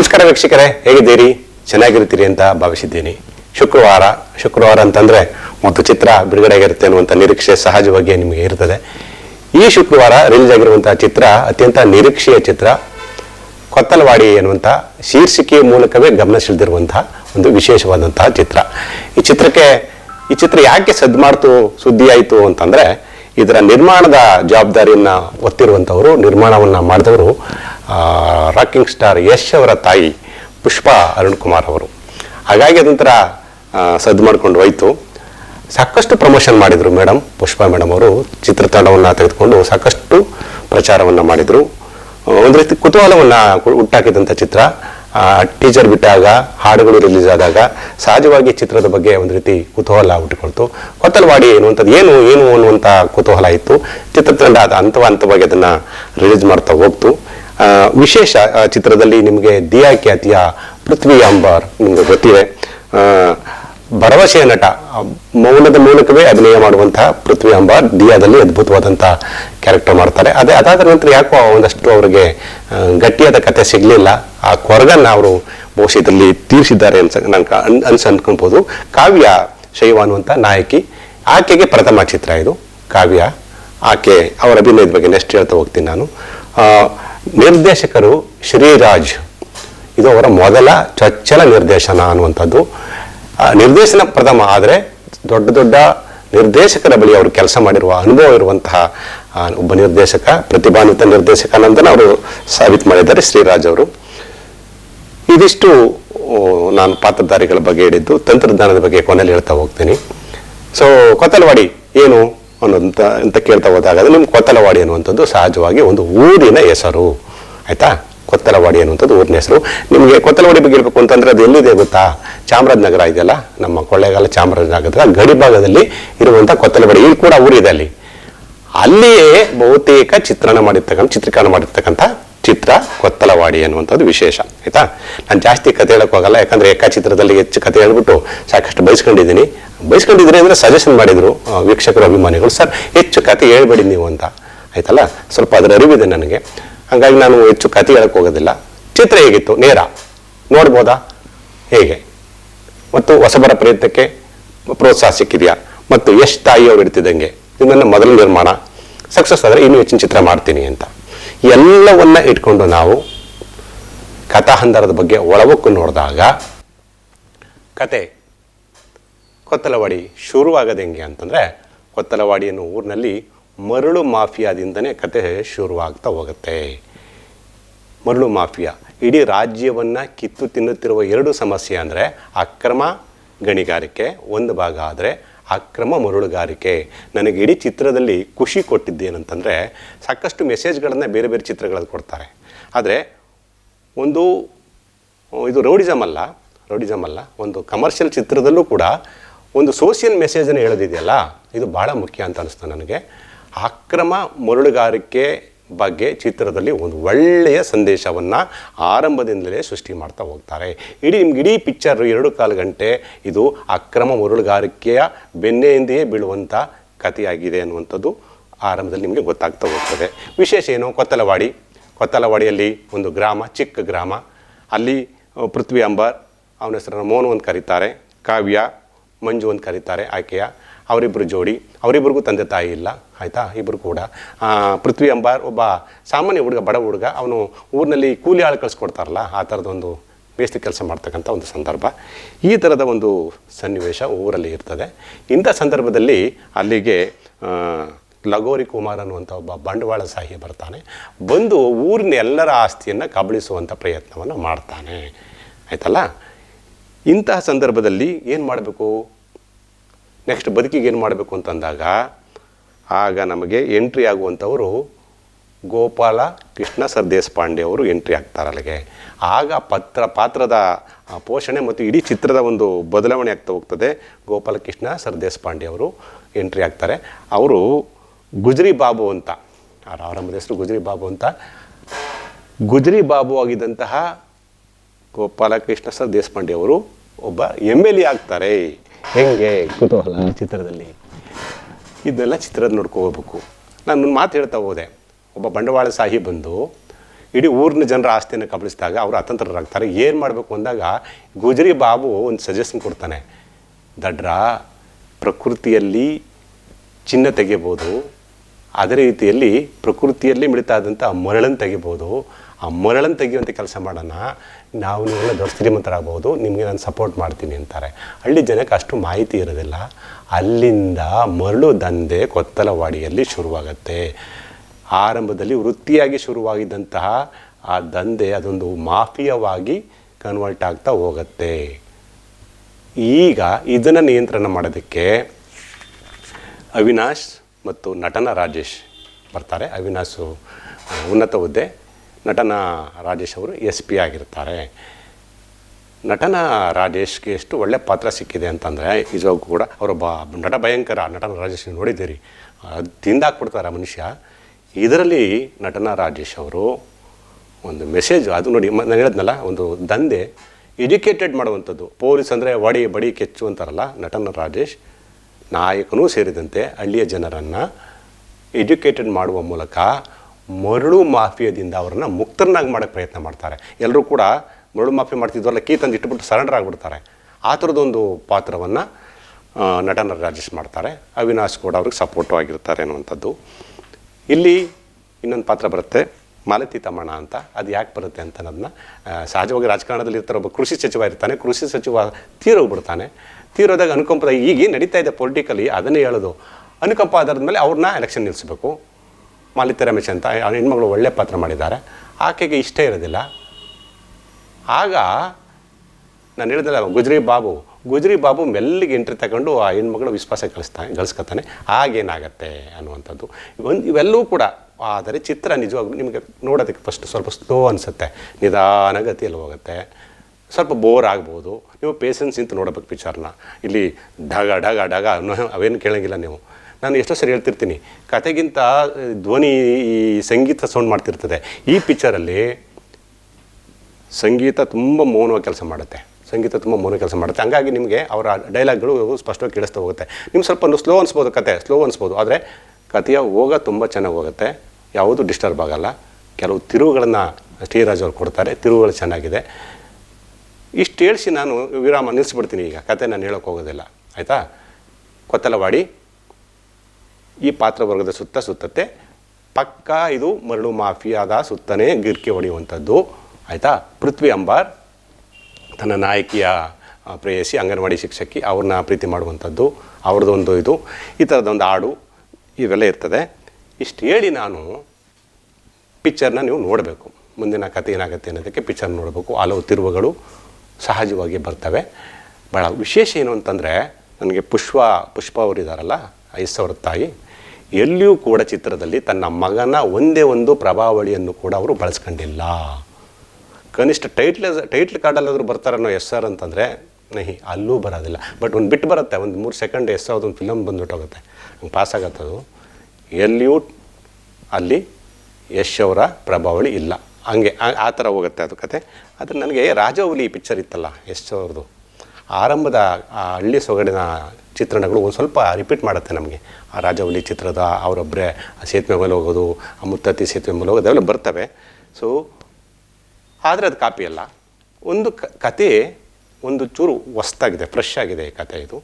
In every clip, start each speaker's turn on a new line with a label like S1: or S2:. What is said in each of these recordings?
S1: ನಮಸ್ಕಾರ ವೀಕ್ಷಕರೇ, ಹೇಗಿದ್ದೀರಿ? ಚೆನ್ನಾಗಿರ್ತೀರಿ ಅಂತ ಭಾವಿಸಿದ್ದೀನಿ. ಶುಕ್ರವಾರ ಶುಕ್ರವಾರ ಅಂತಂದ್ರೆ ಒಂದು ಚಿತ್ರ ಬಿಡುಗಡೆಯಾಗಿರುತ್ತೆ ಅನ್ನುವಂಥ ನಿರೀಕ್ಷೆ ಸಹಜವಾಗಿ ನಿಮಗೆ ಇರ್ತದೆ. ಈ ಶುಕ್ರವಾರ ರಿಲೀಸ್ ಆಗಿರುವಂಥ ಚಿತ್ರ ಅತ್ಯಂತ ನಿರೀಕ್ಷೆಯ ಚಿತ್ರ, ಕೊತ್ತಲವಾಡಿ ಎನ್ನುವಂಥ ಶೀರ್ಷಿಕೆಯ ಮೂಲಕವೇ ಗಮನ ಸೆಳೆದಿರುವಂತಹ ಒಂದು ವಿಶೇಷವಾದಂತಹ ಚಿತ್ರ. ಈ ಚಿತ್ರಕ್ಕೆ, ಈ ಚಿತ್ರ ಯಾಕೆ ಸದ್ದು ಮಾಡ್ತು, ಸುದ್ದಿ ಆಯಿತು ಅಂತಂದ್ರೆ, ಇದರ ನಿರ್ಮಾಣದ ಜವಾಬ್ದಾರಿಯನ್ನು ಹೊತ್ತಿರುವಂಥವರು ನಿರ್ಮಾಣವನ್ನ ಮಾಡಿದವರು ರಾಕಿಂಗ್ ಸ್ಟಾರ್ ಯಶ್ ಅವರ ತಾಯಿ ಪುಷ್ಪಾ ಅರುಣ್ ಕುಮಾರ್ ಅವರು. ಹಾಗಾಗಿ ಅದೊಂಥರ ಸದ್ದು ಮಾಡ್ಕೊಂಡು ಹೋಯ್ತು. ಸಾಕಷ್ಟು ಪ್ರಮೋಷನ್ ಮಾಡಿದರು ಮೇಡಮ್ ಪುಷ್ಪಾ ಮೇಡಮ್ ಅವರು. ಚಿತ್ರತಂಡವನ್ನು ತೆಗೆದುಕೊಂಡು ಸಾಕಷ್ಟು ಪ್ರಚಾರವನ್ನು ಮಾಡಿದರು. ಒಂದು ರೀತಿ ಕುತೂಹಲವನ್ನು ಹುಟ್ಟಾಕಿದಂಥ ಚಿತ್ರ. ಟೀಚರ್ ಬಿಟ್ಟಾಗ, ಹಾಡುಗಳು ರಿಲೀಸ್ ಆದಾಗ ಸಹಜವಾಗಿ ಚಿತ್ರದ ಬಗ್ಗೆ ಒಂದು ರೀತಿ ಕುತೂಹಲ ಹುಟ್ಟಿಕೊಳ್ತು. ಕೊತ್ತಲವಾಡಿ ಎನ್ನುವಂಥದ್ದು ಏನು ಏನು ಅನ್ನುವಂಥ ಕುತೂಹಲ ಇತ್ತು. ಚಿತ್ರತಂಡ ಅದು ಹಂತವ ಹಂತವಾಗಿ ಅದನ್ನು ರಿಲೀಸ್ ಮಾಡ್ತಾ ಹೋಗ್ತು. ವಿಶೇಷ ಚಿತ್ರದಲ್ಲಿ ನಿಮಗೆ ದಿಯಾ ಖ್ಯಾತಿಯ ಪೃಥ್ವಿ ಅಂಬಾರ್ ನಿಮಗೆ ಗೊತ್ತಿದೆ. ಭರವಸೆಯ ನಟ ಮೌನದ ಮೂಲಕವೇ ಅಭಿನಯ ಮಾಡುವಂತಹ ಪೃಥ್ವಿ ಅಂಬಾರ್ ದಿಯಾದಲ್ಲಿ ಅದ್ಭುತವಾದಂತಹ ಕ್ಯಾರೆಕ್ಟರ್ ಮಾಡ್ತಾರೆ. ಅದೇ, ಅದಾದ ನಂತರ ಯಾಕೋ ಒಂದಷ್ಟು ಅವರಿಗೆ ಗಟ್ಟಿಯಾದ ಕತೆ ಸಿಗಲಿಲ್ಲ. ಆ ಕೊರಗನ್ನ ಅವರು ಇದರಲ್ಲಿ ತೀರಿಸಿದ್ದಾರೆ ಅನ್ಸ ನಾನು ಅನ್, ಅನ್ಸ್ ಅನ್ಕೊಳ್ಬೋದು. ಕಾವ್ಯ ಶೈವ ಅನ್ನುವಂಥ ನಾಯಕಿ. ಆಕೆಗೆ ಪ್ರಥಮ ಚಿತ್ರ ಇದು. ಕಾವ್ಯ, ಆಕೆ ಅವರ ಅಭಿನಯದ ಬಗ್ಗೆ ನೆಕ್ಸ್ಟ್ ಹೇಳ್ತಾ ಹೋಗ್ತೀನಿ ನಾನು. ನಿರ್ದೇಶಕರು ಶ್ರೀರಾಜ್. ಇದು ಅವರ ಮೊದಲ ಚೊಚ್ಚಲ ನಿರ್ದೇಶನ ಅನ್ನುವಂಥದ್ದು. ನಿರ್ದೇಶನ ಪ್ರಥಮ ಆದರೆ ದೊಡ್ಡ ದೊಡ್ಡ ನಿರ್ದೇಶಕರ ಬಳಿ ಅವರು ಕೆಲಸ ಮಾಡಿರುವ ಅನುಭವ ಇರುವಂತಹ ಒಬ್ಬ ನಿರ್ದೇಶಕ, ಪ್ರತಿಭಾನ್ವಿತ ನಿರ್ದೇಶಕ ನಂತರ ಅವರು ಸಾಬೀತು ಮಾಡಿದ್ದಾರೆ ಶ್ರೀರಾಜ್ ಅವರು. ಇದಿಷ್ಟು ನಾನು ಪಾತ್ರಧಾರಿಗಳ ಬಗ್ಗೆ ಹೇಳಿದ್ದು, ತಂತ್ರಜ್ಞಾನದ ಬಗ್ಗೆ ಕೊನೆಯಲ್ಲಿ ಹೇಳ್ತಾ ಹೋಗ್ತೀನಿ. ಸೊ ಕೊತ್ತಲವಾಡಿ ಏನು? ಅನ್ನೋದಂತ ಅಂತ ಕೇಳ್ತಾ ಹೋದಾಗ ನಿಮ್ಮ ಕೊತ್ತಲವಾಡಿ ಅನ್ನುವಂಥದ್ದು ಸಹಜವಾಗಿ ಒಂದು ಊರಿನ ಹೆಸರು, ಆಯಿತಾ? ಕೊತ್ತಲವಾಡಿ ಅನ್ನುವಂಥದ್ದು ಊರಿನ ಹೆಸರು. ನಿಮಗೆ ಕೊತ್ತಲವಾಡಿ ಬಗ್ಗೆ ಇರಬೇಕು ಅಂತಂದ್ರೆ ಅದು ಎಲ್ಲಿದೆ ಗೊತ್ತಾ? ಚಾಮರಾಜನಗರ ಇದೆಯಲ್ಲ? ನಮ್ಮ ಕೊಳ್ಳೇಗಾಲ ಚಾಮರಾಜನಗರದ ಗಡಿ ಭಾಗದಲ್ಲಿ ಇರುವಂಥ ಕೊತ್ತಲವಾಡಿ. ಈ ಕೂಡ ಊರಿದೆ ಅಲ್ಲಿ. ಅಲ್ಲಿಯೇ ಬಹುತೇಕ ಚಿತ್ರಣ ಮಾಡಿರ್ತಕ್ಕಂಥ, ಚಿತ್ರೀಕರಣ ಮಾಡಿರ್ತಕ್ಕಂಥ ಚಿತ್ರ ಕೊತ್ತಲವಾಡಿ ಅನ್ನುವಂಥದ್ದು ವಿಶೇಷ, ಆಯ್ತಾ? ನಾನು ಜಾಸ್ತಿ ಕತೆ ಹೇಳಕ್ ಹೋಗಲ್ಲ ಯಾಕಂದ್ರೆ ಏಕಚಿತ್ರದಲ್ಲಿ ಹೆಚ್ಚು ಕತೆ ಹೇಳ್ಬಿಟ್ಟು ಸಾಕಷ್ಟು ಬಯಸ್ಕೊಂಡಿದ್ದೀನಿ ಬಯಸ್ಕೊಂಡಿದ್ರೆ ಅಂದ್ರೆ ಸಜೆಷನ್ ಮಾಡಿದ್ರು ವೀಕ್ಷಕರು, ಅಭಿಮಾನಿಗಳು, ಸರ್, ಹೆಚ್ಚು ಕತೆ ಹೇಳ್ಬೇಡಿ ನೀವು ಅಂತ. ಆಯ್ತಲ್ಲ? ಸ್ವಲ್ಪ ಅದರ ಅರಿವಿದೆ ನನಗೆ. ಹಾಗಾಗಿ ನಾನು ಹೆಚ್ಚು ಕತೆ ಹೇಳಕ್ ಹೋಗೋದಿಲ್ಲ. ಚಿತ್ರ ಹೇಗಿತ್ತು? ನೇರ. ನೋಡ್ಬೋದಾ? ಹೇಗೆ? ಮತ್ತು ಹೊಸಬರ ಪ್ರಯತ್ನಕ್ಕೆ ಪ್ರೋತ್ಸಾಹ ಸಿಕ್ಕಿದೆಯಾ? ಮತ್ತು ಎಷ್ಟು ತಾಯಿ ಅವ್ರು ಇಡ್ತಿದ್ದಂಗೆ ಇದು ನನ್ನ ಮೊದಲ ನಿರ್ಮಾಣ. ಸಕ್ಸಸ್ ಆದರೆ ಇನ್ನೂ ಹೆಚ್ಚಿನ ಚಿತ್ರ ಮಾಡ್ತೀನಿ ಅಂತ. ಎಲ್ಲವನ್ನ ಇಟ್ಕೊಂಡು ನಾವು ಕಥಾಹಂದರದ ಬಗ್ಗೆ ಒಳವಕ್ಕು ನೋಡಿದಾಗ ಕತೆ ಕೊತ್ತಲವಾಡಿ ಶುರುವಾಗದು ಹೆಂಗೆ ಅಂತಂದರೆ ಕೊತ್ತಲವಾಡಿ ಅನ್ನೋ ಊರಿನಲ್ಲಿ ಮರಳು ಮಾಫಿಯಾದಿಂದನೇ ಕತೆ ಶುರುವಾಗ್ತಾ ಹೋಗುತ್ತೆ. ಮರಳು ಮಾಫಿಯಾ, ಇಡೀ ರಾಜ್ಯವನ್ನು ಕಿತ್ತು ತಿನ್ನುತ್ತಿರುವ ಎರಡು ಸಮಸ್ಯೆ ಅಂದರೆ ಅಕ್ರಮ ಗಣಿಗಾರಿಕೆ ಒಂದು ಭಾಗ ಆದರೆ ಅಕ್ರಮ ಮರಳುಗಾರಿಕೆ. ನನಗೆ ಇಡೀ ಚಿತ್ರದಲ್ಲಿ ಖುಷಿ ಕೊಟ್ಟಿದ್ದೇನಂತಂದರೆ, ಸಾಕಷ್ಟು ಮೆಸೇಜ್ಗಳನ್ನು ಬೇರೆ ಬೇರೆ ಚಿತ್ರಗಳಲ್ಲಿ ಕೊಡ್ತಾರೆ. ಆದರೆ, ಒಂದು, ಇದು ರೌಡಿಸಮ್ ಅಲ್ಲ ರೌಡಿಸಮ್ ಅಲ್ಲ, ಒಂದು ಕಮರ್ಷಿಯಲ್ ಚಿತ್ರದಲ್ಲೂ ಕೂಡ ಒಂದು ಸೋಷಿಯಲ್ ಮೆಸೇಜನ್ನು ಹೇಳೋದಿದೆಯಲ್ಲ, ಇದು ಭಾಳ ಮುಖ್ಯ ಅಂತ ಅನ್ನಿಸ್ತು ನನಗೆ. ಅಕ್ರಮ ಮರಳುಗಾರಿಕೆ ಬಗ್ಗೆ ಚಿತ್ರದಲ್ಲಿ ಒಂದು ಒಳ್ಳೆಯ ಸಂದೇಶವನ್ನು ಆರಂಭದಿಂದಲೇ ಸೃಷ್ಟಿ ಮಾಡ್ತಾ ಹೋಗ್ತಾರೆ. ಇಡೀ ನಿಮ್ಗೆ ಇಡೀ ಪಿಕ್ಚರ್ ಎರಡು ಕಾಲು ಗಂಟೆ ಇದು ಅಕ್ರಮ ಮರಳುಗಾರಿಕೆಯ ಬೆನ್ನೆಯಿಂದೆಯೇ ಬೀಳುವಂಥ ಕಥೆಯಾಗಿದೆ ಅನ್ನುವಂಥದ್ದು ಆರಂಭದಲ್ಲಿ ನಿಮಗೆ ಗೊತ್ತಾಗ್ತಾ ಹೋಗ್ತದೆ. ವಿಶೇಷ ಏನು? ಕೊತ್ತಲವಾಡಿ. ಕೊತ್ತಲವಾಡಿಯಲ್ಲಿ ಒಂದು ಗ್ರಾಮ, ಚಿಕ್ಕ ಗ್ರಾಮ. ಅಲ್ಲಿ ಪೃಥ್ವಿ ಅಂಬರ್, ಅವನ ಹೆಸರನ್ನು ಮೋನು ಅಂತ ಕರೀತಾರೆ. ಕಾವ್ಯ ಮಂಜು ಅಂತ ಕರೀತಾರೆ ಆಕೆಯ. ಅವರಿಬ್ಬರು ಜೋಡಿ. ಅವರಿಬ್ಬರಿಗೂ ತಂದೆ ತಾಯಿ ಇಲ್ಲ. ಆಯಿತಾ? ಇಬ್ಬರು ಕೂಡ. ಪೃಥ್ವಿ ಅಂಬಾರ್ ಒಬ್ಬ ಸಾಮಾನ್ಯ ಹುಡುಗ, ಬಡ ಹುಡುಗ. ಅವನು ಊರಿನಲ್ಲಿ ಕೂಲಿ ಆಳು ಕಳಿಸ್ಕೊಡ್ತಾರಲ್ಲ, ಆ ಥರದೊಂದು ಬೇಸ್ತಿ ಕೆಲಸ ಮಾಡ್ತಕ್ಕಂಥ ಒಂದು ಸಂದರ್ಭ. ಈ ಥರದ ಒಂದು ಸನ್ನಿವೇಶ ಊರಲ್ಲಿ ಇರ್ತದೆ. ಇಂಥ ಸಂದರ್ಭದಲ್ಲಿ ಅಲ್ಲಿಗೆ ಲಗೋರಿ ಕುಮಾರ್ ಅನ್ನುವಂಥ ಒಬ್ಬ ಬಂಡವಾಳಶಾಹಿ ಬರ್ತಾನೆ. ಬಂದು ಊರಿನ ಎಲ್ಲರ ಆಸ್ತಿಯನ್ನು ಕಬಳಿಸುವಂಥ ಪ್ರಯತ್ನವನ್ನು ಮಾಡ್ತಾನೆ. ಆಯ್ತಲ್ಲ? ಇಂತಹ ಸಂದರ್ಭದಲ್ಲಿ ಏನು ಮಾಡಬೇಕು? ನೆಕ್ಸ್ಟ್ ಬದುಕಿಗೆ ಏನು ಮಾಡಬೇಕು ಅಂತಂದಾಗ, ಆಗ ನಮಗೆ ಎಂಟ್ರಿ ಆಗುವಂಥವರು ಗೋಪಾಲ ಕೃಷ್ಣ ಸರ್ ದೇಶಪಾಂಡೆ ಅವರು ಎಂಟ್ರಿ ಆಗ್ತಾರೆ ಅಲ್ಲಿಗೆ ಆಗ ಪತ್ರ, ಪಾತ್ರದ ಪೋಷಣೆ ಮತ್ತು ಇಡೀ ಚಿತ್ರದ ಒಂದು ಬದಲಾವಣೆ ಆಗ್ತಾ ಹೋಗ್ತದೆ. ಗೋಪಾಲ ಕೃಷ್ಣ ಸರ್ ದೇಶಪಾಂಡೆ ಅವರು ಎಂಟ್ರಿ ಆಗ್ತಾರೆ. ಅವರು ಗುಜರಿ ಬಾಬು ಅಂತ ಆರಂಭದ ಹೆಸರು ಗುಜರಿ ಬಾಬು ಅಂತ. ಗುಜರಿ ಬಾಬು ಆಗಿದ್ದಂತಹ ಗೋಪಾಲಕೃಷ್ಣ ಸರ್ ದೇಶಪಾಂಡೆ ಅವರು ಒಬ್ಬ ಎಂ ಎಲ್ ಎ ಆಗ್ತಾರೆ. ಹೆಂಗೆ ಕುತೂಹಲ ಚಿತ್ರದಲ್ಲಿ. ಇದನ್ನೆಲ್ಲ ಚಿತ್ರದ ನೋಡ್ಕೋಬೇಕು ನಾನು ಮಾತು ಹೇಳ್ತಾ ಹೋದೆ. ಒಬ್ಬ ಬಂಡವಾಳ ಸಾಹಿ ಬಂದು ಇಡೀ ಊರಿನ ಜನರ ಆಸ್ತಿಯನ್ನು ಕಬಳಿಸಿದಾಗ ಅವರು ಅತಂತ್ರರಾಗ್ತಾರೆ. ಏನು ಮಾಡಬೇಕು ಅಂದಾಗ ಗುಜರಿ ಬಾಬು ಒಂದು ಸಜೆಷನ್ ಕೊಡ್ತಾನೆ. ದಡ್ರ ಪ್ರಕೃತಿಯಲ್ಲಿ ಚಿನ್ನ ತೆಗಿಬೋದು ಅದೇ ರೀತಿಯಲ್ಲಿ ಪ್ರಕೃತಿಯಲ್ಲಿ ಮಿಳಿತಾದಂಥ ಮರಳನ್ನು ತೆಗಿಬೋದು ಆ ಮರಳನ್ನು ತೆಗೆಯುವಂಥ ಕೆಲಸ ಮಾಡೋಣ. ನಾವು ನೀವೆಲ್ಲ ದೊಡ್ಡ ಶ್ರೀಮಂತರಾಗ್ಬೋದು, ನಿಮಗೆ ನಾನು ಸಪೋರ್ಟ್ ಮಾಡ್ತೀನಿ ಅಂತಾರೆ. ಹಳ್ಳಿ ಜನಕ್ಕೆ ಅಷ್ಟು ಮಾಹಿತಿ ಇರೋದಿಲ್ಲ. ಅಲ್ಲಿಂದ ಮರಳು ದಂಧೆ ಕೊತ್ತಲವಾಡಿಯಲ್ಲಿ ಶುರುವಾಗತ್ತೆ. ಆರಂಭದಲ್ಲಿ ವೃತ್ತಿಯಾಗಿ ಶುರುವಾಗಿದ್ದಂತಹ ಆ ದಂಧೆ ಅದೊಂದು ಮಾಫಿಯವಾಗಿ ಕನ್ವರ್ಟ್ ಆಗ್ತಾ ಹೋಗುತ್ತೆ. ಈಗ ಇದನ್ನು ನಿಯಂತ್ರಣ ಮಾಡೋದಕ್ಕೆ ಅವಿನಾಶ್ ಮತ್ತು ನಟನ ರಾಜೇಶ್ ಬರ್ತಾರೆ. ಅವಿನಾಶು ಉನ್ನತ ಹುದ್ದೆ. ನಟನ ರಾಜೇಶ್ ಅವರು ಎಸ್ ಪಿ ಆಗಿರ್ತಾರೆ. ನಟನ ರಾಜೇಶ್ಗೆ ಎಷ್ಟು ಒಳ್ಳೆ ಪಾತ್ರ ಸಿಕ್ಕಿದೆ ಅಂತಂದರೆ ನಿಜವಾಗೂ ಕೂಡ ಅವರೊಬ್ಬ ನಟ ಭಯಂಕರ ನಟನ ರಾಜೇಶ್ ನೋಡಿದ್ದೀರಿ. ಅದು ತಿಂದಾಕ್ಬಿಡ್ತಾರೆ ಆ ಮನುಷ್ಯ. ಇದರಲ್ಲಿ ನಟನ ರಾಜೇಶ್ ಅವರು ಒಂದು ಮೆಸೇಜ್, ಅದು ನೋಡಿ ನಾನು ಹೇಳಿದ್ನಲ್ಲ, ಒಂದು ದಂಧೆ ಎಜುಕೇಟೆಡ್ ಮಾಡುವಂಥದ್ದು. ಪೊಲೀಸ್ ಅಂದರೆ ವಡಿ ಬಡಿ ಕೆಚ್ಚು ಅಂತಾರಲ್ಲ ನಟನ ರಾಜೇಶ್, ನಾಯಕನೂ ಸೇರಿದಂತೆ ಹಳ್ಳಿಯ ಜನರನ್ನು ಎಜುಕೇಟೆಡ್ ಮಾಡುವ ಮೂಲಕ ಮರಳು ಮಾಫಿಯಾದಿಂದ ಅವರನ್ನು ಮುಕ್ತರನ್ನಾಗಿ ಮಾಡೋಕ್ಕೆ ಪ್ರಯತ್ನ ಮಾಡ್ತಾರೆ. ಎಲ್ಲರೂ ಕೂಡ ಮರಳು ಮಾಫಿ ಮಾಡ್ತಿದ್ವಲ್ಲ, ಕೀ ತಂದು ಇಟ್ಬಿಟ್ಟು ಸರೆಂಡರ್ ಆಗಿಬಿಡ್ತಾರೆ. ಆ ಥರದೊಂದು ಪಾತ್ರವನ್ನು ನಟನ ರಾಜೇಶ್ ಮಾಡ್ತಾರೆ. ಅವಿನಾಶ್ ಕೂಡ ಅವ್ರಿಗೆ ಸಪೋರ್ಟು ಆಗಿರ್ತಾರೆ ಅನ್ನುವಂಥದ್ದು. ಇಲ್ಲಿ ಇನ್ನೊಂದು ಪಾತ್ರ ಬರುತ್ತೆ ಮಾಲತಿ ತಮ್ಮಣ್ಣ ಅಂತ. ಅದು ಯಾಕೆ ಬರುತ್ತೆ ಅಂತ ಅನ್ನೋದನ್ನ ಸಹಜವಾಗಿ ರಾಜಕಾರಣದಲ್ಲಿ ಇರ್ತಾರೆ ಒಬ್ಬ ಕೃಷಿ ಸಚಿವ ಇರ್ತಾನೆ. ಕೃಷಿ ಸಚಿವ ತೀರೋಗ್ಬಿಡ್ತಾನೆ ತೀರೋದಾಗ ಅನುಕಂಪದ, ಈಗ ನಡೀತಾ ಇದೆ ಪೊಲಿಟಿಕಲಿ ಅದನ್ನೇ ಹೇಳೋದು. ಅನುಕಂಪ ಆಧಾರದ ಮೇಲೆ ಅವ್ರನ್ನ ಎಲೆಕ್ಷನ್ ನಿಲ್ಲಿಸಬೇಕು ಮಾಲಿತ್ಯ ರಮೇಶ್ ಅಂತ ಹೆಣ್ಮಗಳು ಒಳ್ಳೆ ಪಾತ್ರ ಮಾಡಿದ್ದಾರೆ. ಆಕೆಗೆ ಇಷ್ಟ ಇರೋದಿಲ್ಲ. ಆಗ ನಾನು ಹೇಳಿದಲ್ಲ ಗುಜರಿ ಬಾಬು ಗುಜರಿ ಬಾಬು ಮೆಲ್ಲಿಗೆ ಎಂಟ್ರಿ ತಗೊಂಡು ಆ ಹೆಣ್ಮಗಳು ವಿಶ್ವಾಸ ಕಳಿಸ್ತಾನೆ ಗಳಿಸ್ಕೊತಾನೆ. ಆಗೇನಾಗತ್ತೆ ಅನ್ನುವಂಥದ್ದು. ಒಂದು ಇವೆಲ್ಲವೂ ಕೂಡ, ಆದರೆ ಚಿತ್ರ ನಿಜವಾಗ್ಲೂ ನಿಮಗೆ ನೋಡೋದಕ್ಕೆ ಫಸ್ಟ್ ಸ್ವಲ್ಪ ಸ್ಲೋ ಅನಿಸುತ್ತೆ. ನಿಧಾನಗತಿಯಲ್ಲಿ ಹೋಗುತ್ತೆ. ಸ್ವಲ್ಪ ಬೋರ್ ಆಗ್ಬೋದು. ನೀವು ಪೇಷನ್ಸ್ ಇಂತ ನೋಡಬೇಕು ಪಿಕ್ಚರ್ನ ಇಲ್ಲಿ ಢಗ ಢಗ ಢಗ ಅನ್ನೋ ಅವೇನು ಕೇಳೋಂಗಿಲ್ಲ ನೀವು. ನಾನು ಎಷ್ಟೋ ಸರಿ ಹೇಳ್ತಿರ್ತೀನಿ. ಕತೆಗಿಂತ ಧ್ವನಿ ಈ ಸಂಗೀತ ಸೌಂಡ್ ಮಾಡ್ತಿರ್ತದೆ. ಈ ಪಿಚ್ಚರಲ್ಲಿ ಸಂಗೀತ ತುಂಬ ಮೌನವಾಗಿ ಕೆಲಸ ಮಾಡುತ್ತೆ. ಸಂಗೀತ ತುಂಬ ಮೌನ ಕೆಲಸ ಮಾಡುತ್ತೆ. ಹಂಗಾಗಿ ನಿಮಗೆ ಅವರ ಡೈಲಾಗ್ಗಳು ಸ್ಪಷ್ಟವಾಗಿ ಕೇಳಿಸ್ತಾ ಹೋಗುತ್ತೆ. ನಿಮ್ಗೆ ಸ್ವಲ್ಪ ಸ್ಲೋ ಅನಿಸ್ಬೋದು ಕತೆ ಸ್ಲೋ ಅನಿಸ್ಬೋದು. ಆದರೆ ಕಥೆಯ ಹೋಗ ತುಂಬ ಚೆನ್ನಾಗಿ ಹೋಗುತ್ತೆ. ಯಾವುದೂ ಡಿಸ್ಟರ್ಬ್ ಆಗಲ್ಲ. ಕೆಲವು ತಿರುವುಗಳನ್ನು ಶ್ರೀರಾಜ್ ಅವ್ರು ಕೊಡ್ತಾರೆ. ತಿರುವುಗಳು ಚೆನ್ನಾಗಿದೆ. ಇಷ್ಟು ಹೇಳಿಸಿ ನಾನು ವಿರಾಮ ನಿಲ್ಲಿಸ್ಬಿಡ್ತೀನಿ ಈಗ. ಕತೆ ನಾನು ಹೇಳೋಕೆ ಹೋಗೋದಿಲ್ಲ. ಆಯಿತಾ? ಕೊತ್ತಲವಾಡಿ, ಈ ಪಾತ್ರವರ್ಗದ ಸುತ್ತ ಸುತ್ತತ್ತೆ. ಪಕ್ಕ ಇದು ಮರಳು ಮಾಫಿಯಾದ ಸುತ್ತನೇ ಗಿರ್ಕೆ ಹೊಡೆಯುವಂಥದ್ದು. ಆಯಿತಾ? ಪೃಥ್ವಿ ಅಂಬಾರ್, ತನ್ನ ನಾಯಕಿಯ ಪ್ರೇಯಸಿ, ಅಂಗನವಾಡಿ ಶಿಕ್ಷಕಿ, ಅವ್ರನ್ನ ಪ್ರೀತಿ ಮಾಡುವಂಥದ್ದು ಅವ್ರದ್ದೊಂದು ಇದು. ಈ ಥರದೊಂದು ಹಾಡು ಇವೆಲ್ಲ ಇರ್ತದೆ. ಇಷ್ಟು ಹೇಳಿ ನಾನು ಪಿಕ್ಚರ್ನ ನೀವು ನೋಡಬೇಕು. ಮುಂದಿನ ಕತೆ ಏನಾಗುತ್ತೆ ಅನ್ನೋದಕ್ಕೆ ಪಿಕ್ಚರ್ ನೋಡಬೇಕು. ಹಲವು ತಿರುವುಗಳು ಸಹಜವಾಗಿ ಬರ್ತವೆ. ಭಾಳ ವಿಶೇಷ ಏನು ಅಂತಂದರೆ, ನನಗೆ ಪುಷ್ಪ ಪುಷ್ಪ ಅವರಿದ್ದಾರಲ್ಲ ಐಸ್ ಅವರ ತಾಯಿ, ಎಲ್ಲಿಯೂ ಕೂಡ ಚಿತ್ರದಲ್ಲಿ ತನ್ನ ಮಗನ ಒಂದೇ ಒಂದು ಪ್ರಭಾವಳಿಯನ್ನು ಕೂಡ ಅವರು ಬಳಸ್ಕೊಂಡಿಲ್ಲ. ಕನಿಷ್ಠ ಟೈಟ್ಲ್ ಟೈಟ್ಲ್ ಕಾರ್ಡಲ್ಲಾದರೂ ಬರ್ತಾರನ್ನೋ ಎಸ್ ಆರ್ ಅಂತಂದರೆ, ನಹಿ, ಅಲ್ಲೂ ಬರೋದಿಲ್ಲ. ಬಟ್ ಒಂದು ಬಿಟ್ಟು ಬರುತ್ತೆ, ಒಂದು ಮೂರು ಸೆಕೆಂಡ್ ಎಸ್ ಒಂದು ಫಿಲಮ್ ಬಂದುಬಿಟ್ಟೋಗುತ್ತೆ. ಹಂಗೆ ಪಾಸ್ ಆಗತ್ತದು. ಎಲ್ಲಿಯೂ ಅಲ್ಲಿ ಯಶ್ ಅವರ ಪ್ರಭಾವಳಿ ಇಲ್ಲ. ಹಂಗೆ ಆ- ಥರ ಹೋಗುತ್ತೆ ಅದು ಕತೆ. ಆದರೆ ನನಗೆ ರಾಜವಲಿ ಪಿಕ್ಚರ್ ಇತ್ತಲ್ಲ, ಎಷ್ಟು ಅವ್ರದ್ದು ಆರಂಭದ ಆ ಹಳ್ಳಿ ಸೊಗಡಿನ ಚಿತ್ರಣಗಳು ಒಂದು ಸ್ವಲ್ಪ ರಿಪೀಟ್ ಮಾಡುತ್ತೆ ನಮಗೆ. ಆ ರಾಜವಲಿ ಚಿತ್ರದ ಅವರೊಬ್ಬರೇ ಆ ಸೇತುವೆ ಮೇಲೆ ಹೋಗೋದು, ಆ ಮುತ್ತತ್ತಿ ಸೇತುವೆ ಮೇಲೆ ಹೋಗೋದು, ಅವೆಲ್ಲ ಬರ್ತವೆ. ಸೊ ಆದರೆ ಅದು ಕಾಪಿ ಅಲ್ಲ. ಒಂದು ಕತೆ ಒಂದು ಚೂರು ಹೊಸ್ತಾಗಿದೆ ಫ್ರೆಶ್ ಆಗಿದೆ ಈ ಕತೆ ಇದು.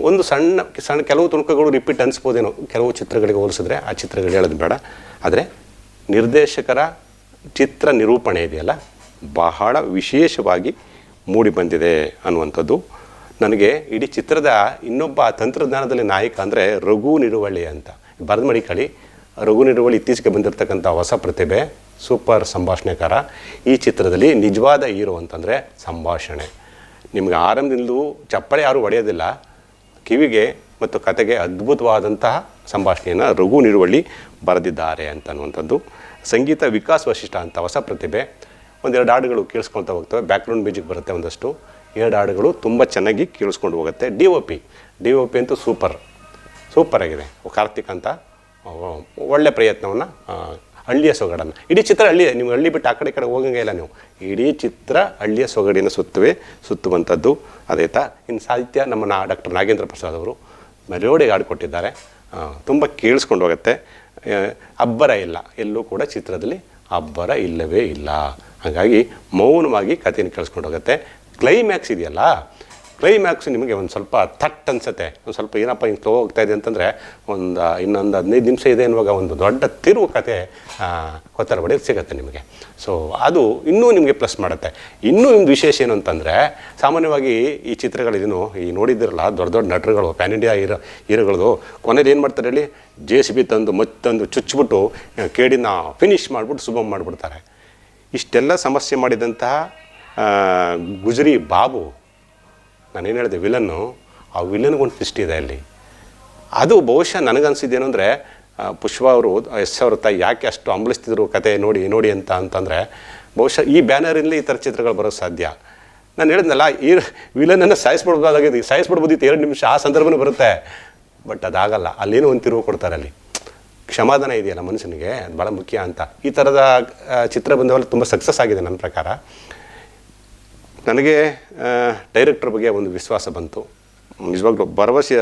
S1: ಒಂದು ಸಣ್ಣ ಸಣ್ಣ ಕೆಲವು ತುಣುಕುಗಳು ರಿಪೀಟ್ ಅನಿಸ್ಬೋದೇನೋ, ಕೆಲವು ಚಿತ್ರಗಳಿಗೆ ಹೋಲಿಸಿದ್ರೆ ಆ ಚಿತ್ರಗಳು ಹೇಳೋದು ಬೇಡ. ಆದರೆ ನಿರ್ದೇಶಕರ ಚಿತ್ರ ನಿರೂಪಣೆ ಇದೆಯಲ್ಲ, ಬಹಳ ವಿಶೇಷವಾಗಿ ಮೂಡಿ ಬಂದಿದೆ ಅನ್ನುವಂಥದ್ದು. ನನಗೆ ಇಡೀ ಚಿತ್ರದ ಇನ್ನೊಬ್ಬ ತಂತ್ರಜ್ಞಾನದಲ್ಲಿ ನಾಯಕ ಅಂದರೆ ರಘು ನಿರುವಳ್ಳಿ ಅಂತ. ಬರೆದು ಮಡಿಕಳಿ ರಘು ನಿರುವಳ್ಳಿ ಇತ್ತೀಚೆಗೆ ಬಂದಿರತಕ್ಕಂಥ ಹೊಸ ಪ್ರತಿಭೆ, ಸೂಪರ್ ಸಂಭಾಷಣೆಕಾರ. ಈ ಚಿತ್ರದಲ್ಲಿ ನಿಜವಾದ ಹೀರೋ ಅಂತಂದರೆ ಸಂಭಾಷಣೆ. ನಿಮಗೆ ಆರಂಭದಿಂದಲೂ ಚಪ್ಪಳೆ ಯಾರೂ ಒಡೆಯೋದಿಲ್ಲ ಕಿವಿಗೆ ಮತ್ತು ಕತೆಗೆ ಅದ್ಭುತವಾದಂತಹ ಸಂಭಾಷಣೆಯನ್ನು ರಘು ನಿರುವಳ್ಳಿ ಬರೆದಿದ್ದಾರೆ ಅಂತನ್ನುವಂಥದ್ದು ಸಂಗೀತ ವಿಕಾಸ್ ವಶಿಷ್ಠ ಅಂತ ಹೊಸ ಪ್ರತಿಭೆ. ಒಂದೆರಡು ಹಾಡುಗಳು ಕೇಳಿಸ್ಕೊಳ್ತಾ ಹೋಗ್ತವೆ. ಬ್ಯಾಕ್ಗ್ರೌಂಡ್ ಮ್ಯೂಸಿಕ್ ಬರುತ್ತೆ ಒಂದಷ್ಟು. ಎರಡು ಹಾಡುಗಳು ತುಂಬ ಚೆನ್ನಾಗಿ ಕೇಳಿಸ್ಕೊಂಡು ಹೋಗುತ್ತೆ. D O P D O P ಅಂತೂ ಸೂಪರ್ ಸೂಪರ್ ಆಗಿದೆ. ಕಾರ್ತಿಕ್ ಅಂತ. ಒಳ್ಳೆ ಪ್ರಯತ್ನವನ್ನು ಹಳ್ಳಿಯ ಸೊಗಡನ್ನು. ಇಡೀ ಚಿತ್ರ ಹಳ್ಳಿ, ನೀವು ಹಳ್ಳಿ ಬಿಟ್ಟು ಆ ಕಡೆ ಕಡೆ ಹೋಗಂಗೆ ಇಲ್ಲ ನೀವು. ಇಡೀ ಚಿತ್ರ ಹಳ್ಳಿಯ ಸೊಗಡಿನ ಸುತ್ತುವೆ, ಸುತ್ತುವಂಥದ್ದು. ಅದೇತಾ ಇನ್ನು ಸಾಹಿತ್ಯ ನಮ್ಮ ಡಾಕ್ಟರ್ ನಾಗೇಂದ್ರ ಪ್ರಸಾದ್ ಅವರು ಮೆಲೋಡಿಗೆ ಹಾಡಿಕೊಟ್ಟಿದ್ದಾರೆ. ತುಂಬ ಕೇಳಿಸ್ಕೊಂಡು ಹೋಗುತ್ತೆ. ಅಬ್ಬರ ಇಲ್ಲ. ಎಲ್ಲೂ ಕೂಡ ಚಿತ್ರದಲ್ಲಿ ಅಬ್ಬರ ಇಲ್ಲವೇ ಇಲ್ಲ. ಹಾಗಾಗಿ ಮೌನವಾಗಿ ಕಥೆಯನ್ನು ಕೇಳಿಸ್ಕೊಂಡು ಹೋಗುತ್ತೆ. ಕ್ಲೈಮ್ಯಾಕ್ಸ್ ಇದೆಯಲ್ಲ? ಕ್ಲೈಮ್ಯಾಕ್ಸ್ ನಿಮಗೆ ಒಂದು ಸ್ವಲ್ಪ ಥಟ್ ಅನ್ಸುತ್ತೆ. ಒಂದು ಸ್ವಲ್ಪ ಏನಪ್ಪ ಹಿಂಗೆ ಸ್ಲೋ ಹೋಗ್ತಾ ಇದೆ ಅಂತಂದರೆ ಒಂದು ಇನ್ನೊಂದು ಹದಿನೈದು ನಿಮಿಷ ಇದೆ ಅನ್ನುವಾಗ ಒಂದು ದೊಡ್ಡ ತಿರುವು ಕತೆ ಕೊತ್ತರ ಬಡಿಯಲ್ಲಿ ಸಿಗುತ್ತೆ ನಿಮಗೆ. ಸೊ ಅದು ಇನ್ನೂ ನಿಮಗೆ ಪ್ಲಸ್ ಮಾಡುತ್ತೆ. ಇನ್ನೂ ಒಂದು ವಿಶೇಷ ಏನು ಅಂತಂದರೆ, ಸಾಮಾನ್ಯವಾಗಿ ಈ ಚಿತ್ರಗಳಿದೂ ಈ ನೋಡಿದ್ದಿರಲ್ಲ, ದೊಡ್ಡ ದೊಡ್ಡ ನಟರುಗಳು, ಪ್ಯಾನ್ ಇಂಡಿಯಾ ಹೀರೋ, ಹೀರೋಗಳದು ಕೊನೆಯಲ್ಲಿ ಏನು ಮಾಡ್ತಾರೆ ಹೇಳಿ, ಜೆ ಸಿ ಬಿ ತಂದು ಮತ್ತೊಂದು ಚುಚ್ಚಿಬಿಟ್ಟು ಕೇಡಿನ ಫಿನಿಶ್ ಮಾಡಿಬಿಟ್ಟು ಶುಭ ಮಾಡಿಬಿಡ್ತಾರೆ. ಇಷ್ಟೆಲ್ಲ ಸಮಸ್ಯೆ ಮಾಡಿದಂತಹ ಗುಜರಿ ಬಾಬು ನಾನೇನು ಹೇಳಿದೆ, ವಿಲನ್ನು, ಆ ವಿಲನ್ಗೊಂದು ಟ್ವಿಸ್ಟ್ ಇದೆ ಅಲ್ಲಿ. ಅದು ಬಹುಶಃ ನನಗನ್ಸಿದ್ದೇನು ಅಂದರೆ ಪುಷ್ಪ ಅವರು, ಎಸ್ ಅವ್ರ ತಾಯಿ ಯಾಕೆ ಅಷ್ಟು ಅಂಬಲಿಸ್ತಿದ್ರು ಕತೆ ನೋಡಿ ನೋಡಿ ಅಂತ ಅಂತಂದರೆ, ಬಹುಶಃ ಈ ಬ್ಯಾನರಿಂದ ಈ ಥರ ಚಿತ್ರಗಳು ಬರೋದು ಸಾಧ್ಯ. ನಾನು ಹೇಳಿದ್ನಲ್ಲ, ಈ ವಿಲನನ್ನು ಸಾಯಿಸ್ಬಿಡ್ಬೋದಾಗಿದೆ ಸಾಯಿಸ್ಬಿಡ್ಬೋದಿತ್ತು ಎರಡು ನಿಮಿಷ, ಆ ಸಂದರ್ಭನೂ ಬರುತ್ತೆ. ಬಟ್ ಅದಾಗಲ್ಲ, ಅಲ್ಲೇನೋ ಒಂದು ತಿರುವು ಕೊಡ್ತಾರೆ ಅಲ್ಲಿ. ಕ್ಷಮಾದಾನ ಇದೆಯಲ್ಲ ಮನುಷ್ಯನಿಗೆ, ಅದು ಭಾಳ ಮುಖ್ಯ ಅಂತ. ಈ ಥರದ ಚಿತ್ರ ಬಂದವಲ್ಲ ತುಂಬ ಸಕ್ಸಸ್ ಆಗಿದೆ ನನ್ನ ಪ್ರಕಾರ. ನನಗೆ ಡೈರೆಕ್ಟರ್ ಬಗ್ಗೆ ಒಂದು ವಿಶ್ವಾಸ ಬಂತು. ನಿಜವಾಗ್ಲೂ ಭರವಸೆಯ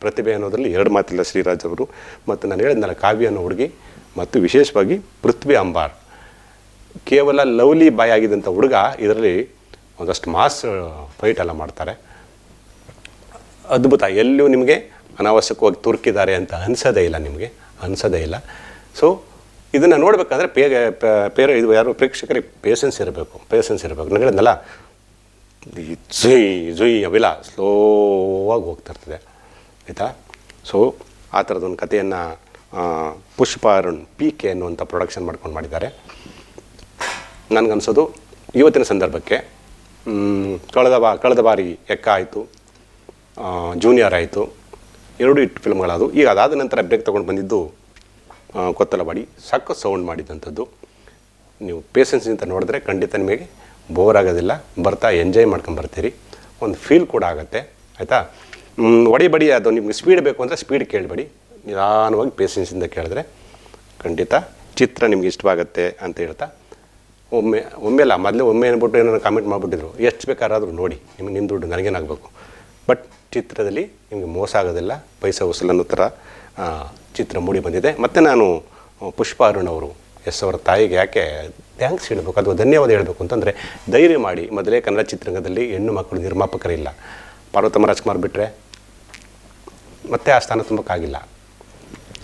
S1: ಪ್ರತಿಭೆ ಅನ್ನೋದರಲ್ಲಿ ಎರಡು ಮಾತಿಲ್ಲ ಶ್ರೀರಾಜ್ ಅವರು. ಮತ್ತು ನಾನು ಹೇಳಿದ್ನಲ್ಲ ಕಾವ್ಯ ಅನ್ನೋ ಹುಡುಗಿ ಮತ್ತು ವಿಶೇಷವಾಗಿ ಪೃಥ್ವಿ ಅಂಬಾರ್. ಕೇವಲ ಲವ್ಲಿ ಬಾಯ್ ಆಗಿದ್ದಂಥ ಹುಡುಗ ಇದರಲ್ಲಿ ಒಂದಷ್ಟು ಮಾಸ್ ಫೈಟ್ ಎಲ್ಲ ಮಾಡ್ತಾರೆ. ಅದ್ಭುತ. ಎಲ್ಲೂ ನಿಮಗೆ ಅನಾವಶ್ಯಕವಾಗಿ ತುರ್ಕಿದ್ದಾರೆ ಅಂತ ಅನಿಸೋದೇ ಇಲ್ಲ ನಿಮಗೆ. ಅನಿಸೋದೇ ಇಲ್ಲ. ಸೊ ಇದನ್ನು ನೋಡಬೇಕಾದ್ರೆ ಪೇ ಪೇರ ಇದು ಯಾರು ಪ್ರೇಕ್ಷಕರಿಗೆ ಪೇಷನ್ಸ್ ಇರಬೇಕು ಪೇಷನ್ಸ್ ಇರಬೇಕು. ನಾನು ಹೇಳಿದ್ನಲ್ಲ ಝುಯ್ ಜುಯ್ ಅವೆಲ್ಲ ಸ್ಲೋವಾಗಿ ಹೋಗ್ತಾ ಇರ್ತದೆ, ಆಯಿತಾ? ಸೊ ಆ ಥರದೊಂದು ಕಥೆಯನ್ನು ಪುಷ್ಪ ಅರುಣ್ ಪಿ ಕೆ ಅನ್ನುವಂಥ ಪ್ರೊಡಕ್ಷನ್ ಮಾಡ್ಕೊಂಡು ಮಾಡಿದ್ದಾರೆ. ನನಗನ್ಸೋದು, ಇವತ್ತಿನ ಸಂದರ್ಭಕ್ಕೆ ಕಳೆದ ಬಾ, ಕಳೆದ ಬಾರಿ ಎಕ್ಕ ಆಯಿತು ಜೂನಿಯರ್ ಆಯಿತು, ಎರಡು ಇಟ್ಟು ಫಿಲ್ಮ್ಗಳಾದವು ಈಗ ಅದಾದ ನಂತರ ಬ್ರೇಕ್ ತೊಗೊಂಡು ಬಂದಿದ್ದು ಕೊತ್ತಲವಾಡಿ ಸಕ್ಕ ಸೌಂಡ್ ಮಾಡಿದಂಥದ್ದು. ನೀವು ಪೇಷನ್ಸಿಂದ ನೋಡಿದ್ರೆ ಖಂಡಿತ ನಿಮಗೆ ಬೋರ್ ಆಗೋದಿಲ್ಲ. ಬರ್ತಾ ಎಂಜಾಯ್ ಮಾಡ್ಕೊಂಡು ಬರ್ತೀರಿ. ಒಂದು ಫೀಲ್ ಕೂಡ ಆಗುತ್ತೆ. ಆಯಿತಾ? ಬಡಿ ಅದು ನಿಮಗೆ ಸ್ಪೀಡ್ ಬೇಕು ಅಂದರೆ ಸ್ಪೀಡ್ ಕೇಳಬೇಡಿ. ನಿಧಾನವಾಗಿ ಪೇಷನ್ಸಿಂದ ಕೇಳಿದ್ರೆ ಖಂಡಿತ ಚಿತ್ರ ನಿಮ್ಗೆ ಇಷ್ಟವಾಗುತ್ತೆ ಅಂತ ಹೇಳ್ತಾ. ಒಮ್ಮೆ ಒಮ್ಮೆ ಅಲ್ಲ, ಮೊದಲೇ ಒಮ್ಮೆ ಅಂದ್ಬಿಟ್ಟು ಏನೋ ಕಾಮೆಂಟ್ ಮಾಡಿಬಿಟ್ಟಿದ್ರು, ಎಷ್ಟು ಬೇಕಾದ್ರೂ ನೋಡಿ ನಿಮ್ಮ ನಿಮ್ಮ ದುಡ್ಡು ನನಗೇನಾಗಬೇಕು. ಬಟ್ ಚಿತ್ರದಲ್ಲಿ ನಿಮಗೆ ಮೋಸ ಆಗೋದಿಲ್ಲ, ಪೈಸಾ ವಸೂಲ್ ಅನ್ನೋ ಥರ ಚಿತ್ರ ಮೂಡಿ ಬಂದಿದೆ. ಮತ್ತು ನಾನು ಪುಷ್ಪ ಅರುಣ್ ಅವರು, ಎಸ್ ಅವರ ತಾಯಿಗೆ ಯಾಕೆ ಥ್ಯಾಂಕ್ಸ್ ಹೇಳಬೇಕು, ಅಥವಾ ಧನ್ಯವಾದ ಹೇಳಬೇಕು ಅಂತಂದರೆ, ಧೈರ್ಯ ಮಾಡಿ. ಮೊದಲೇ ಕನ್ನಡ ಚಿತ್ರರಂಗದಲ್ಲಿ ಹೆಣ್ಣು ಮಕ್ಕಳು ನಿರ್ಮಾಪಕರಿಲ್ಲ. ಪಾರ್ವತಮ್ಮ ರಾಜ್ಕುಮಾರ್ ಬಿಟ್ಟರೆ ಮತ್ತೆ ಆ ಸ್ಥಾನ ತುಂಬಕ್ಕಾಗಿಲ್ಲ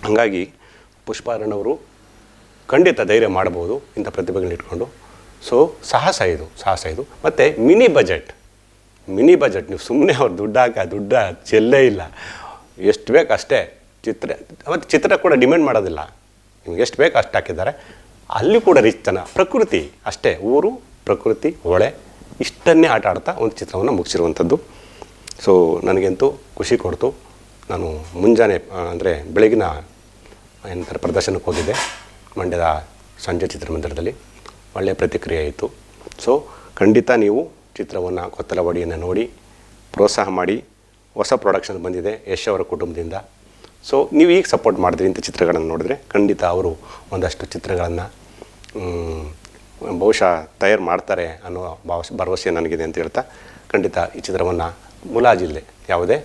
S1: ಹಾಗಾಗಿ ಅವರು ಖಂಡಿತ ಧೈರ್ಯ ಮಾಡ್ಬೋದು ಇಂಥ ಪ್ರತಿಭೆಗಳನ್ನ ಇಟ್ಕೊಂಡು. ಸೊ ಸಾಹಸ ಇದು ಸಾಹಸ ಇದು. ಮತ್ತು ಮಿನಿ ಬಜೆಟ್ ಮಿನಿ ಬಜೆಟ್, ನೀವು ಸುಮ್ಮನೆ ಅವ್ರು ದುಡ್ಡು ಹಾಕ, ದುಡ್ಡ ಚೆಲ್ಲೇ ಇಲ್ಲ. ಎಷ್ಟು ಬೇಕು ಅಷ್ಟೇ ಚಿತ್ರ, ಅವತ್ತು ಚಿತ್ರ ಕೂಡ ಡಿಮ್ಯಾಂಡ್ ಮಾಡೋದಿಲ್ಲ. ನಿಮ್ಗೆ ಎಷ್ಟು ಬೇಕು ಅಷ್ಟು ಹಾಕಿದ್ದಾರೆ. ಅಲ್ಲಿ ಕೂಡ ರಿಚ್ತನ ಪ್ರಕೃತಿ ಅಷ್ಟೇ, ಊರು, ಪ್ರಕೃತಿ, ಹೊಳೆ, ಇಷ್ಟನ್ನೇ ಆಟ ಆಡ್ತಾ ಒಂದು ಚಿತ್ರವನ್ನು ಮುಗಿಸಿರುವಂಥದ್ದು. ಸೊ ನನಗಂತೂ ಖುಷಿ ಕೊಡ್ತು. ನಾನು ಮುಂಜಾನೆ ಅಂದರೆ ಬೆಳಗಿನ ಏನಂತಾರೆ ಪ್ರದರ್ಶನಕ್ಕೆ ಹೋಗಿದ್ದೆ. ಮಂಡ್ಯದ ಸಂಜೆ ಚಿತ್ರಮಂದಿರದಲ್ಲಿ ಒಳ್ಳೆಯ ಪ್ರತಿಕ್ರಿಯೆ ಆಯಿತು ಸೊ ಖಂಡಿತ ನೀವು ಚಿತ್ರವನ್ನು ಕೊತ್ತಲವಾಡಿಯನ್ನು ನೋಡಿ, ಪ್ರೋತ್ಸಾಹ ಮಾಡಿ. ಹೊಸ ಪ್ರೊಡಕ್ಷನ್ ಬಂದಿದೆ ಯಶ್ ಅವರ ಕುಟುಂಬದಿಂದ. ಸೊ ನೀವು ಈಗ ಸಪೋರ್ಟ್ ಮಾಡಿದ್ರಿ ಇಂಥ ಚಿತ್ರಗಳನ್ನು ನೋಡಿದ್ರೆ, ಖಂಡಿತ ಅವರು ಒಂದಷ್ಟು ಚಿತ್ರಗಳನ್ನು ಬಹುಶಃ ತಯಾರು ಮಾಡ್ತಾರೆ ಅನ್ನೋ ಭಾವಸ್, ಭರವಸೆ ನನಗಿದೆ ಅಂತ ಹೇಳ್ತಾ, ಖಂಡಿತ ಈ ಚಿತ್ರವನ್ನು ಮುಲಾಜಿಲ್ಲೆ ಯಾವುದೇ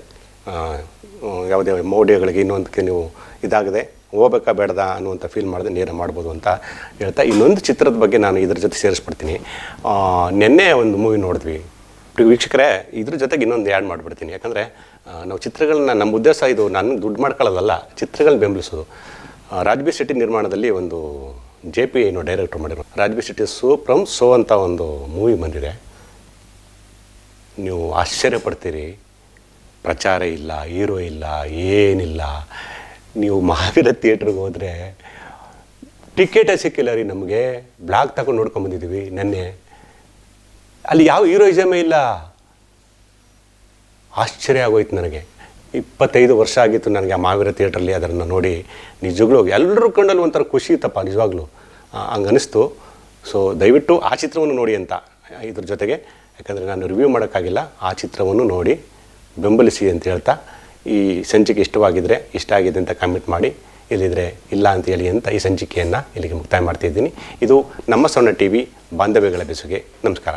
S1: ಯಾವುದೇ ಮೌಢ್ಯಗಳಿಗೆ ಇನ್ನೊಂದಕ್ಕೆ ನೀವು ಇದಾಗದೆ ಹೋಗ್ಬೇಕಾ ಬೇಡದ ಅನ್ನುವಂಥ ಫೀಲ್ ಮಾಡಿದೆ ನೇರ ಮಾಡ್ಬೋದು ಅಂತ ಹೇಳ್ತಾ, ಇನ್ನೊಂದು ಚಿತ್ರದ ಬಗ್ಗೆ ನಾನು ಇದ್ರ ಜೊತೆ ಸೇರಿಸ್ಬಿಡ್ತೀನಿ. ನಿನ್ನೆ ಒಂದು ಮೂವಿ ನೋಡಿದ್ವಿ. ವೀಕ್ಷಕರೇ, ಇದ್ರ ಜೊತೆಗೆ ಇನ್ನೊಂದು ಆ್ಯಡ್ ಮಾಡಿಬಿಡ್ತೀನಿ. ಯಾಕಂದರೆ ನಾವು ಚಿತ್ರಗಳನ್ನ ನಮ್ಮ ಉದ್ದೇಶ ಇದು ನಾನು ದುಡ್ಡು ಮಾಡ್ಕೊಳ್ಳೋದಲ್ಲ ಚಿತ್ರಗಳನ್ನ ಬೆಂಬಲಿಸೋದು. ರಾಜ್ಬಿ ಸಿಟಿ ನಿರ್ಮಾಣದಲ್ಲಿ ಒಂದು ಜೆ ಪಿ ಏನು ಡೈರೆಕ್ಟರ್ ಮಾಡಿರೋ ರಾಜ್ಬಿ ಸಿಟಿ ಸೋ ಫ್ರಮ್ ಸೋ ಅಂತ ಒಂದು ಮೂವಿ ಬಂದಿದೆ. ನೀವು ಆಶ್ಚರ್ಯ ಪಡ್ತೀರಿ ಪ್ರಚಾರ ಇಲ್ಲ, ಹೀರೋ ಇಲ್ಲ, ಏನಿಲ್ಲ. ನೀವು ಮಹಾವೀರ ಥಿಯೇಟ್ರಿಗೆ ಹೋದರೆ, ಟಿಕೆಟೇ ಸಿಕ್ಕಿಲ್ಲ ರೀ ನಮಗೆ ಬ್ಲಾಗ್ ತಗೊಂಡು ನೋಡ್ಕೊಂಬಂದಿದ್ದೀವಿ ನೆನ್ನೆ. ಅಲ್ಲಿ ಯಾವ ಹೀರೋಯಿಸಮೇ ಇಲ್ಲ. ಆಶ್ಚರ್ಯ ಆಗೋಯ್ತು ನನಗೆ. ಇಪ್ಪತ್ತೈದು ವರ್ಷ ಆಗಿತ್ತು ನನಗೆ ಆ ಮಾವೀರ ಥಿಯೇಟ್ರಲ್ಲಿ ಅದನ್ನು ನೋಡಿ. ನಿಜವಾಗ್ಲೂ ಎಲ್ಲರೂ ಕಣ್ಣಲ್ಲಿ ಒಂಥರ ಖುಷಿ ಇತ್ತಪ್ಪ, ನಿಜವಾಗ್ಲೂ. ಹಂಗೆ ಅನಿಸ್ತು ಸೊ ದಯವಿಟ್ಟು ಆ ಚಿತ್ರವನ್ನು ನೋಡಿ ಅಂತ. ಇದ್ರ ಜೊತೆಗೆ, ಯಾಕಂದರೆ ನಾನು ರಿವ್ಯೂ ಮಾಡೋಕ್ಕಾಗಿಲ್ಲ, ಆ ಚಿತ್ರವನ್ನು ನೋಡಿ, ಬೆಂಬಲಿಸಿ ಅಂತ ಹೇಳ್ತಾ, ಈ ಸಂಚಿಕೆ ಇಷ್ಟವಾಗಿದ್ದರೆ ಇಷ್ಟ ಆಗಿದೆ ಅಂತ ಕಮೆಂಟ್ ಮಾಡಿ, ಇಲ್ಲಿದ್ರೆ ಇಲ್ಲ ಅಂತ ಹೇಳಿ ಅಂತ ಈ ಸಂಚಿಕೆಯನ್ನು ಇಲ್ಲಿಗೆ ಮುಕ್ತಾಯ ಮಾಡ್ತಿದ್ದೀನಿ ಇದು ನಮ್ಮ ಸೊನ್ನ ಟಿ ವಿ ಬಾಂಧವ್ಯಗಳ ಬೆಸುಗೆ. ನಮಸ್ಕಾರ.